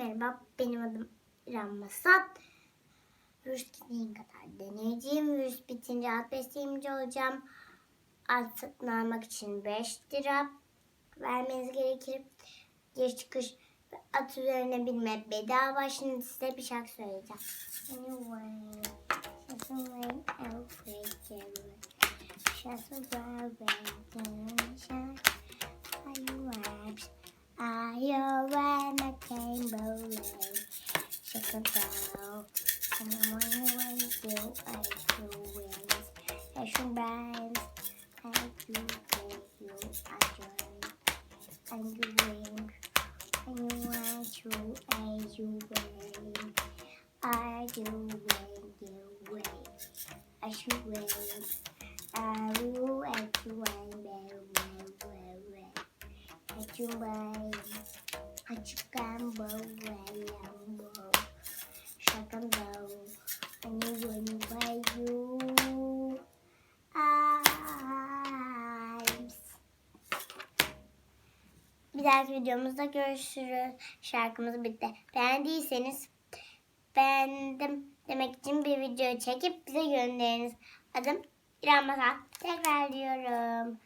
Merhaba, benim adım İrem Masat. Virüs gitmeyin kadar deneyeceğim. Virüs bitince alt besleyimci olacağım. Alt satın almak için 5 lira vermeniz gerekir. Giriş çıkış at üzerine binme bedava. Şimdi size bir şarkı söyleyeceğim. Anyway, ballet Check it out And I wonder why do I do wings Fashion brands I do give you a joy And you wing And you want to and you wing I do wing you wing I should wing I will at you wing, wing, wing, wing, wing At you wing Bir dahaki videomuzda görüşürüz. Şarkımız bitti. Beğendiyseniz beğendim demek için bir video çekip bize gönderiniz. Adım İrem Masal. Tekrar diyorum.